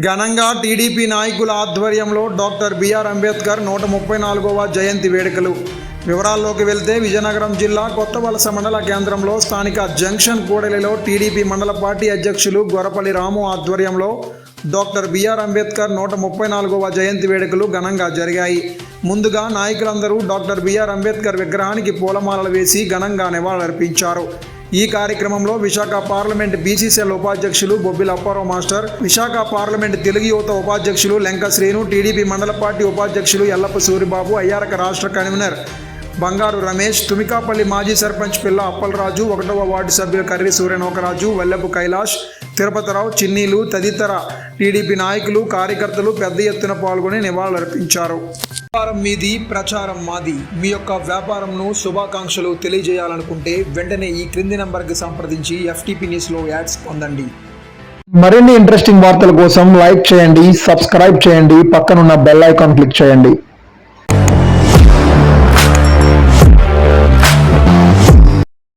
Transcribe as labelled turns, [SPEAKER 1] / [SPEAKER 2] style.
[SPEAKER 1] ఘనంగా టీడీపీ నాయకుల ఆధ్వర్యంలో డాక్టర్ బిఆర్ అంబేద్కర్ నూట ముప్పై నాలుగవ జయంతి వేడుకలు. వివరాల్లోకి వెళ్తే విజయనగరం జిల్లా కొత్త వలస మండల కేంద్రంలో స్థానిక జంక్షన్ కూడలిలో టీడీపీ మండల పార్టీ అధ్యక్షులు గొరపల్లి రాము ఆధ్వర్యంలో డాక్టర్ బిఆర్ అంబేద్కర్ నూట ముప్పై నాలుగవ జయంతి వేడుకలు ఘనంగా జరిగాయి. ముందుగా నాయకులందరూ డాక్టర్ బిఆర్ అంబేద్కర్ విగ్రహానికి పూలమాలలు వేసి ఘనంగా నివాళులర్పించారు. ఈ కార్యక్రమంలో విశాఖ పార్లమెంట్ బీసీసీఎల్ ఉపాధ్యక్షులు బొబ్బిల అప్పారావు మాస్టర్ విశాఖ పార్లమెంట్ తెలుగు యువత ఉపాధ్యక్షులు లెంక శ్రీను టీడీపీ మండల పార్టీ ఉపాధ్యక్షులు ఎల్లప్ప సూరిబాబు అయ్యారక రాష్ట్ర కన్వీనర్ బంగారు రమేష్ తుమికాపల్లి మాజీ సర్పంచ్ పిల్ల అప్పలరాజు ఒకటవ వార్డు సభ్యులు కర్రి సూర్యనోకరాజు వల్లపు కైలాష్ తిరుపతిరావు చిన్నీలు తదితర టీడీపీ నాయకులు కార్యకర్తలు పెద్ద ఎత్తున పాల్గొని నివాళులర్పించారు. వ్యాపారం మీది ప్రచారం మాది. మీ యొక్క వ్యాపారంను శుభాకాంక్షలు తెలియజేయాలనుకుంటే వెంటనే ఈ క్రింది నంబర్కి సంప్రదించి ఎఫ్టీపీ న్యూస్లో యాడ్స్ పొందండి.
[SPEAKER 2] మరిన్ని ఇంట్రెస్టింగ్ వార్తల కోసం లైక్ చేయండి సబ్స్క్రైబ్ చేయండి పక్కనున్న బెల్ ఐకాన్ క్లిక్ చేయండి.